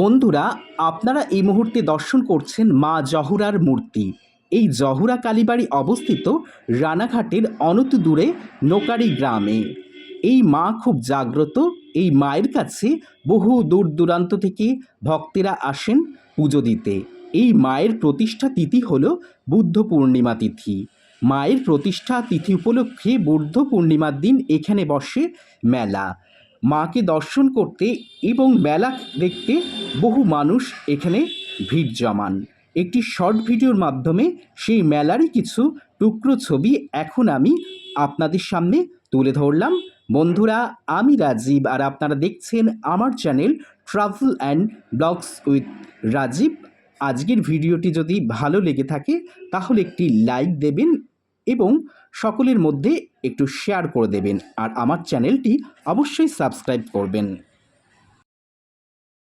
বন্ধুরা, আপনারা এই মুহূর্তে দর্শন করছেন মা জহুরার মূর্তি। এই জহুরা কালীবাড়ি অবস্থিত রানাঘাটের অনত দূরে নোকারি গ্রামে। এই মা খুব জাগ্রত, এই মায়ের কাছে বহু দূর দূরান্ত থেকে ভক্তেরা আসেন পুজো দিতে। এই মায়ের প্রতিষ্ঠা তিথি হল বুদ্ধ পূর্ণিমা তিথি। মায়ের প্রতিষ্ঠা তিথি উপলক্ষে বুদ্ধ পূর্ণিমার দিন এখানে বসে মেলা। মাকে দর্শন করতে এবং মেলা দেখতে বহু মানুষ এখানে ভিড় জমান। একটি শর্ট ভিডিওর মাধ্যমে সেই মেলারই কিছু টুকরো ছবি এখন আমি আপনাদের সামনে তুলে ধরলাম। বন্ধুরা, আমি রাজীব আর আপনারা দেখছেন আমার channel travel and blogs with Rajib. আজকের ভিডিওটি যদি ভালো লেগে থাকে, তাহলে একটি লাইক দেবেন এবং সকলের মধ্যে একটু শেয়ার করে দেবেন। আর আমার চ্যানেলটি অবশ্যই সাবস্ক্রাইব করবেন।